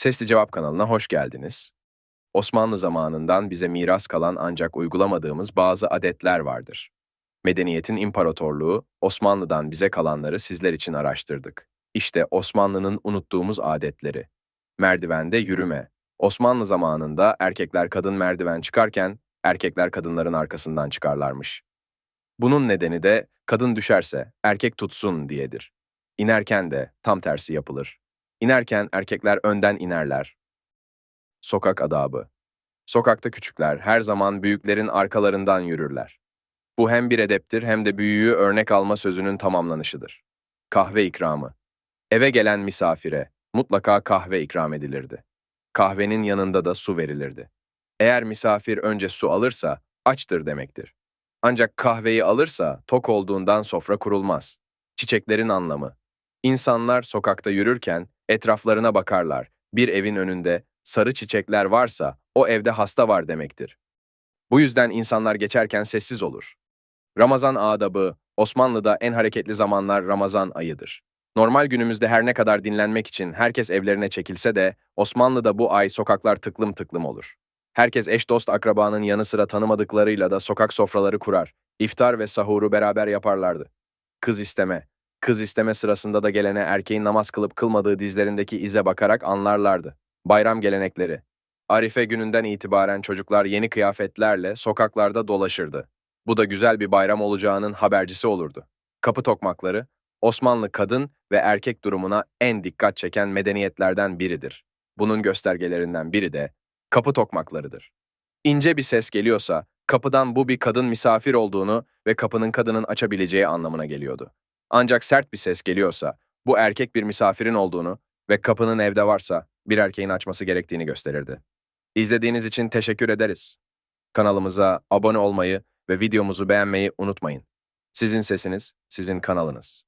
Sesli Cevap kanalına hoş geldiniz. Osmanlı zamanından bize miras kalan ancak uygulamadığımız bazı adetler vardır. Medeniyetin imparatorluğu, Osmanlı'dan bize kalanları sizler için araştırdık. İşte Osmanlı'nın unuttuğumuz adetleri. Merdivende yürüme. Osmanlı zamanında erkekler kadın merdiven çıkarken erkekler kadınların arkasından çıkarlarmış. Bunun nedeni de kadın düşerse erkek tutsun diyedir. İnerken de tam tersi yapılır. İnerken erkekler önden inerler. Sokak adabı. Sokakta küçükler her zaman büyüklerin arkalarından yürürler. Bu hem bir edeptir hem de büyüğü örnek alma sözünün tamamlanışıdır. Kahve ikramı. Eve gelen misafire mutlaka kahve ikram edilirdi. Kahvenin yanında da su verilirdi. Eğer misafir önce su alırsa açtır demektir. Ancak kahveyi alırsa tok olduğundan sofra kurulmaz. Çiçeklerin anlamı. İnsanlar sokakta yürürken etraflarına bakarlar. Bir evin önünde sarı çiçekler varsa o evde hasta var demektir. Bu yüzden insanlar geçerken sessiz olur. Ramazan adabı, Osmanlı'da en hareketli zamanlar Ramazan ayıdır. Normal günümüzde her ne kadar dinlenmek için herkes evlerine çekilse de Osmanlı'da bu ay sokaklar tıklım tıklım olur. Herkes eş dost akrabanın yanı sıra tanımadıklarıyla da sokak sofraları kurar. İftar ve sahuru beraber yaparlardı. Kız isteme. Kız isteme sırasında da gelene erkeğin namaz kılıp kılmadığı dizlerindeki ize bakarak anlarlardı. Bayram gelenekleri. Arife gününden itibaren çocuklar yeni kıyafetlerle sokaklarda dolaşırdı. Bu da güzel bir bayram olacağının habercisi olurdu. Kapı tokmakları, Osmanlı kadın ve erkek durumuna en dikkat çeken medeniyetlerden biridir. Bunun göstergelerinden biri de kapı tokmaklarıdır. İnce bir ses geliyorsa, kapıdan bu bir kadın misafir olduğunu ve kapının kadının açabileceği anlamına geliyordu. Ancak sert bir ses geliyorsa, bu erkek bir misafirin olduğunu ve kapının evde varsa bir erkeğin açması gerektiğini gösterirdi. İzlediğiniz için teşekkür ederiz. Kanalımıza abone olmayı ve videomuzu beğenmeyi unutmayın. Sizin sesiniz, sizin kanalınız.